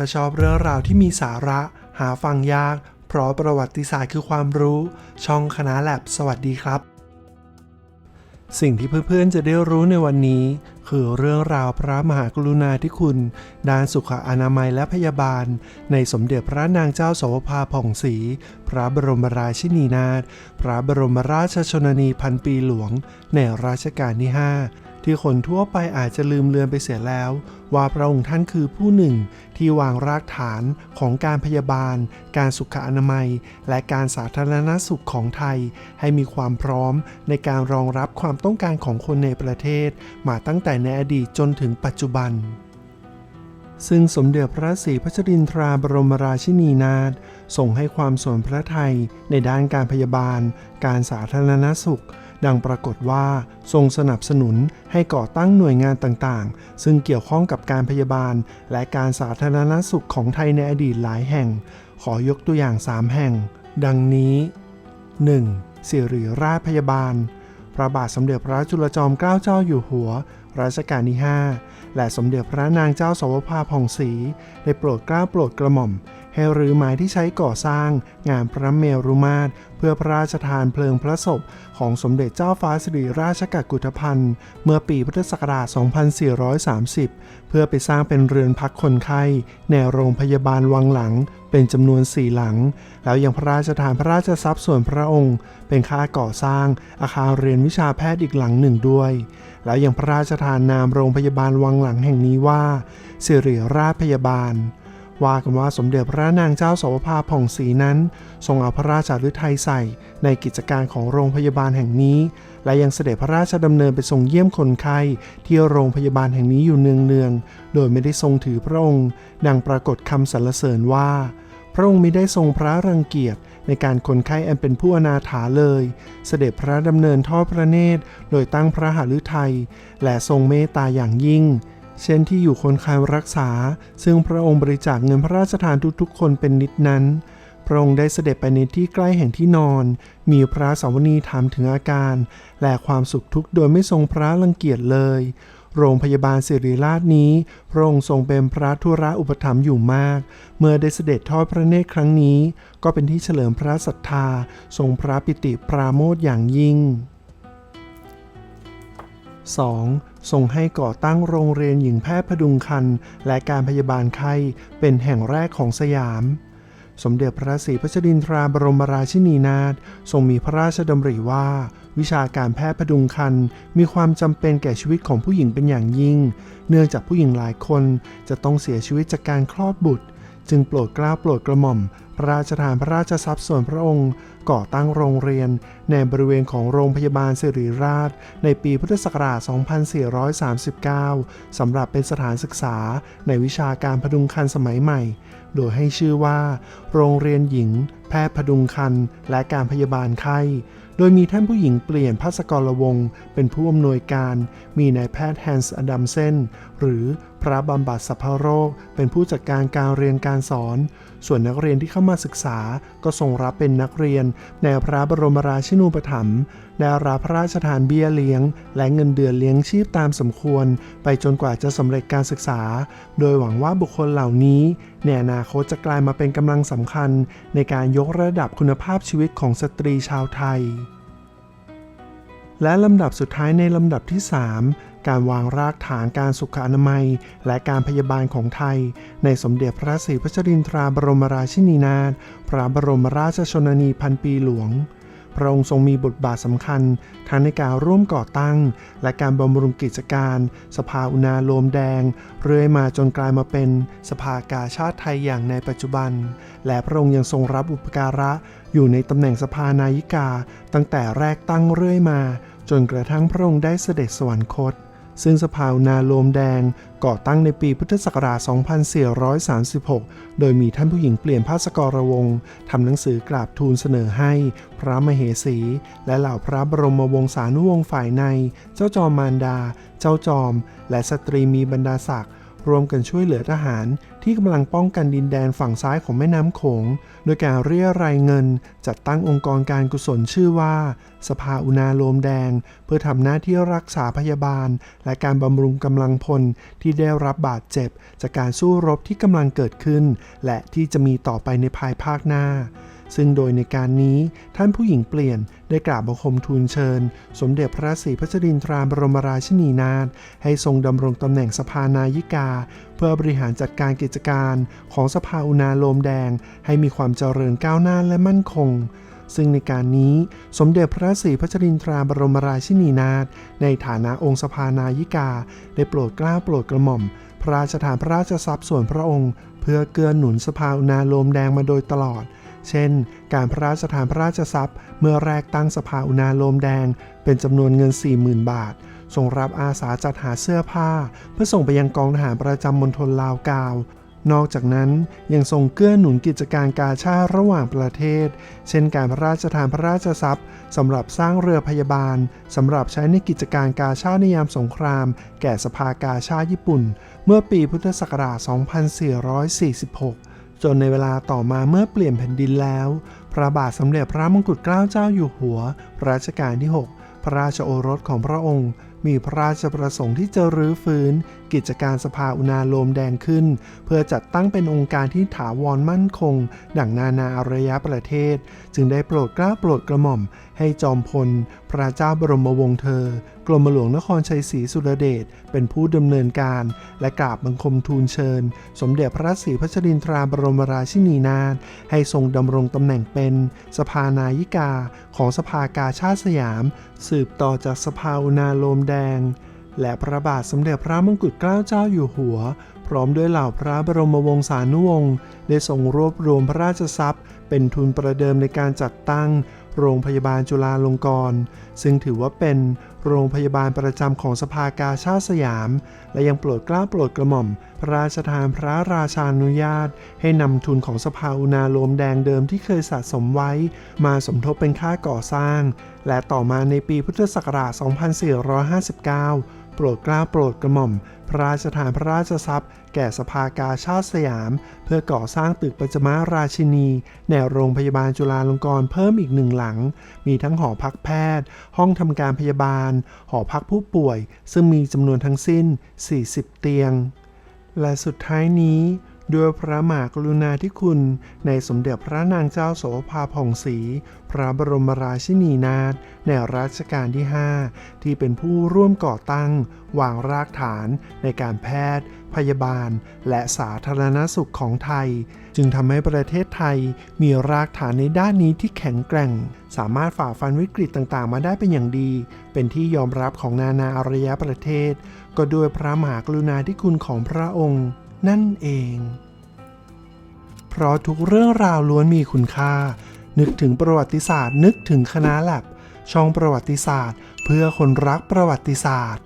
ถ้าชอบเรื่องราวที่มีสาระ หาฟังยาก เพราะประวัติศาสตร์คือความรู้ ช่องคณะแลบสวัสดีครับ สิ่งที่เพื่อนๆจะได้รู้ในวันนี้ คือเรื่องราวพระมหากรุณาธิคุณ ด้านสุขอนามัยและพยาบาล ในสมเด็จพระนางเจ้าโสภาผ่องศรีพระบรมราชินีนาถพระบรมราชชนนีพันปีหลวง ในรัชกาลที่ 5 ที่คนทั่วไปอาจจะลืมเลือนไปเสียแล้ว ว่าพระองค์ท่านคือผู้หนึ่งที่วางรากฐานของการพยาบาล การสุขอนามัย และการสาธารณสุขของไทย ให้มีความพร้อมในการรองรับความต้องการของคนในประเทศ มาตั้งแต่ในอดีตจนถึงปัจจุบัน ซึ่งสมเด็จพระศรีพัชรินทราบรมราชินีนาถทรงให้ความสนพระไทยในด้านการพยาบาล การสาธารณสุข ดังปรากฏว่าทรงสนับสนุนให้ก่อตั้งหน่วยงานต่างๆ ซึ่งเกี่ยวข้องกับการพยาบาล และการสาธารณสุขของไทยในอดีตหลายแห่ง ขอยกตัวอย่าง 3 แห่ง ดังนี้ 1. สิริราชพยาบาล พระบาทสมเด็จพระจุลจอมเกล้าเจ้าอยู่หัวรัชกาลที่ 5 และสมเด็จพระนางเจ้าสวภาผ่องศรีได้โปรดเกล้าโปรดกระหม่อม ให้รื้อไม้ที่ใช้ก่อสร้าง งานพระเมรุมาตร เพื่อพระราชทานเพลิงพระศพ ของสมเด็จเจ้าฟ้าสิริราชกักุฏพันธ์เมื่อปีพุทธศักราช 2430 เพื่อไปสร้างเป็นเรือนพักคนไข้ในโรงพยาบาลวังหลังเป็นจำนวนสี่หลัง แล้วยังพระราชทานพระราชทรัพย์ส่วนพระองค์ เป็นค่าก่อสร้าง อาคารเรียนวิชาแพทย์อีกหลังหนึ่งด้วย แล้วยังพระราชทานนามโรงพยาบาลวังหลังแห่งนี้ว่าสิริราชพยาบาล ว่ากันว่าสมเด็จพระนางเจ้าสวภาผ่องศรีนั้น ทรงเอาพระราชาฤทัยใส่ในกิจการของโรงพยาบาลแห่งนี้ และยังเสด็จพระราชดำเนินไปทรงเยี่ยมคนไข้ที่โรงพยาบาลแห่งนี้อยู่เนืองๆ โดยไม่ได้ทรงถือพระองค์ ดังปรากฏคำสรรเสริญว่า พระองค์มิได้ทรงพระรังเกียจในการคนไข้แอนเป็นผู้อนาถาเลย เสด็จพระดำเนินทอดพระเนตร โดยตั้งพระหฤทัยและทรงเมตตาอย่างยิ่ง เช่นที่อยู่คนไข้รักษา ซึ่งพระองค์บริจาคเงินพระราชทานทุกๆ คนเป็นนิดนั้น พระองค์ได้เสด็จไปในที่ใกล้แห่งที่นอน มีพระสาวนีถามถึงอาการ และความสุขทุกข์โดยไม่ทรงพระรังเกียจเลย โรงพยาบาลศิริราชนี้ พระองค์ทรงเป็นพระธุระอุปถัมภ์อยู่มาก เมื่อได้เสด็จทอดพระเนตรครั้งนี้ ก็เป็นที่เฉลิมพระศรัทธา ทรงพระปิติปราโมทอย่างยิ่ง 2. ทรงให้ก่อตั้งโรงเรียนหญิงแพทย์พดุงคันและการพยาบาลไข้เป็นแห่งแรกของสยาม สมเด็จพระศรีพัชรินทราบรมราชินีนาถทรงมีพระราชดำริว่า วิชาการแพทย์พดุงคันมีความจำเป็นแก่ชีวิตของผู้หญิงเป็นอย่างยิ่ง เนื่องจากผู้หญิงหลายคนจะต้องเสียชีวิตจากการคลอดบุตร จึงโปรดกล้าโปรดกระหม่อม พระราชทานพระราชทรัพย์ส่วนพระองค์ ก่อตั้งโรงเรียน ในบริเวณของโรงพยาบาลสิริราช ในปีพุทธศักราช 2439 สำหรับเป็นสถานศึกษาในวิชาการพดุงคันสมัยใหม่ โดยให้ชื่อว่า โรงเรียนหญิง แพทย์พดุงคันและการพยาบาลไข้ โดยมีท่านผู้หญิงเปลี่ยนพัสกรวงศ์เป็นผู้อำนวยการ มีนายแพทย์แฮนส์อดัมเซนหรือพระบำบัดสัพพโรค เป็นผู้จัดการการเรียนการสอน ส่วนนักเรียนที่เข้ามาศึกษาก็ทรงรับเป็นนักเรียนในพระบรมราชินูปถัมภ์ ได้รับพระราชทานเบี้ยเลี้ยง และเงินเดือนเลี้ยงชีพตามสมควร ไปจนกว่าจะสำเร็จการศึกษา โดยหวังว่าบุคคลเหล่านี้ในอนาคตจะกลายมาเป็นกำลังสำคัญ ในการยกระดับคุณภาพชีวิตของสตรีชาวไทย และลำดับสุดท้ายในลำดับที่ 3การวางรากฐานการสุขอนามัย และการพยาบาลของไทย ในสมเด็จพระศรีพัชรินทราบรมราชินีนาถพระบรมราชชนนีพันปีหลวง ระองค์ทรงมีบทบาทสำคัญทั้งในการร่วมก่อตั้ง และการบำรุงกิจการ สภาอุณาโลมแดง เรื่อยมาจนกลายมาเป็นสภากาชาติไทยอย่างในปัจจุบัน และพระองค์ยังทรงรับอุปการะอยู่ในตำแหน่งสภานายิกา ตั้งแต่แรกตั้งเรื่อยมา จนกระทั่งพระองค์ได้เสด็จสวรรคต ซึ่งสภาวนาโลมแดงก่อตั้งในปีพุทธศักราช 2436 โดยมีท่านผู้หญิงเปลี่ยนภาสกรวงศ์ทำหนังสือกราบทูลเสนอให้ พระมเหสี และเหล่าพระบรมวงศานุวงศ์ฝ่ายใน เจ้าจอมมารดา เจ้าจอม และสตรีมีบรรดาศักดิ์ รวมกันช่วยเหลือทหารที่กำลังป้องกันดินแดนฝั่งซ้ายของแม่น้ำโขง โดยการเรียรายเงิน จัดตั้งองค์กรการกุศลชื่อว่า สภาอุณาโลมแดง เพื่อทำหน้าที่รักษาพยาบาล และการบำรุงกำลังพลที่ได้รับบาดเจ็บ จากการสู้รบที่กำลังเกิดขึ้น และที่จะมีต่อไปในภายภาคหน้า ซึ่งโดยในการนี้ท่านผู้หญิงเปลี่ยนได้กราบบังคมทูลเชิญ สมเด็จพระศรีพัชรินทราบรมราชินีนาถให้ทรงดำรงตำแหน่งสภานายิกา เพื่อบริหารจัดการกิจการของสภาอุณาโลมแดง ให้มีความเจริญก้าวหน้าและมั่นคงซึ่งในการนี้สมเด็จพระศรีพัชรินทราบรมราชินีนาถในฐานะองค์สภานายิกา ได้โปรดเกล้าโปรดกระหม่อม พระราชทานพระราชทรัพย์ส่วนพระองค์ เพื่อเกื้อหนุนสภาอุณาโลมแดงมาโดยตลอด เช่น การพระราชทานพระราชทรัพย์ เมื่อแรกตั้งสภาอุณาโลมแดง เป็นจำนวนเงิน 40,000 บาททรงรับอาสาจัดหาเสื้อผ้า เพื่อส่งไปยังกองทหารประจำมณฑลลาวกาวนอกจากนั้นยังทรงเกื้อหนุนกิจการกาชาติระหว่างประเทศ เช่นการพระราชทานพระราชทรัพย์สำหรับสร้างเรือพยาบาลสำหรับใช้ในกิจการกาชาติในยามสงคราม แก่สภากาชาติญี่ปุ่น เมื่อปีพุทธศักราช 2446 จนในเวลาต่อมาเมื่อเปลี่ยนแผ่นดินแล้ว พระบาทสมเด็จพระมงกุฎเกล้าเจ้าอยู่หัวรัชกาลที่ 6 พระราชโอรสของพระองค์ มีพระราชประสงค์ที่จะรื้อฟื้น กิจการสภาอุณาโลมแดงขึ้น เพื่อจัดตั้งเป็นองค์การที่ถาวรมั่นคง ดั่งนานาอารยประเทศ จึงได้โปรดกล้าโปรดกระหม่อม ให้จอมพล พระเจ้าบรมวงศ์เธอ กรมหลวงนครชัยศรีสุรเดชเป็นผู้ดำเนินการ และกราบบังคมทูลเชิญ สมเด็จพระศรีพัชรินทราบรมราชินีนาถให้ทรงดำรงตำแหน่งเป็นสภานายิกาของสภากาชาติสยาม สืบต่อจากสภาอุณาโลมแดง และพระบาทสมเด็จพระมงกุฎเกล้าเจ้าอยู่หัว พร้อมด้วยเหล่าพระบรมวงศานุวงศ์ได้ทรงรวบรวมพระราชทรัพย์ เป็นทุนประเดิมในการจัดตั้ง โรงพยาบาลจุฬาลงกรณ์ซึ่งถือว่าเป็นโรงพยาบาลประจำของสภากาชาติสยาม และยังโปรดกล้าโปรดกระหม่อม พระราชทานพระราชานุญาต ให้นำทุนของสภาอุณาโลมแดงเดิมที่เคยสะสมไว้ มาสมทบเป็นค่าก่อสร้าง และต่อมาในปีพุทธศักราช 2459 โปรดกล้าโปรดกระหม่อม พระราชทานพระราชทรัพย์ แก่สภากาชาติสยาม เพื่อก่อสร้างตึกปัจมาราชินี แนวโรงพยาบาลจุฬาลงกรณ์เพิ่มอีกหนึ่งหลัง มีทั้งหอพักแพทย์ ห้องทำการพยาบาล หอพักผู้ป่วย ซึ่งมีจำนวนทั้งสิ้น 40 เตียง และสุดท้ายนี้ ด้วยพระมหากรุณาธิคุณ ในสมเด็จพระนางเจ้าโสภาผ่องศรีพระบรมราชินีนาถในรัชกาลที่ 5 ที่เป็นผู้ร่วมก่อตั้ง วางรากฐานในการแพทย์ พยาบาล และสาธารณสุขของไทย จึงทำให้ประเทศไทยมีรากฐานในด้านนี้ที่แข็งแกร่ง สามารถฝ่าฟันวิกฤตต่างๆ มาได้เป็นอย่างดี เป็นที่ยอมรับของนานาอารยประเทศ ก็ด้วยพระมหากรุณาธิคุณของพระองค์ นั่นเอง เพราะทุกเรื่องราวล้วนมีคุณค่า นึกถึงประวัติศาสตร์ นึกถึงคณะแลบช่องประวัติศาสตร์ เพื่อคนรักประวัติศาสตร์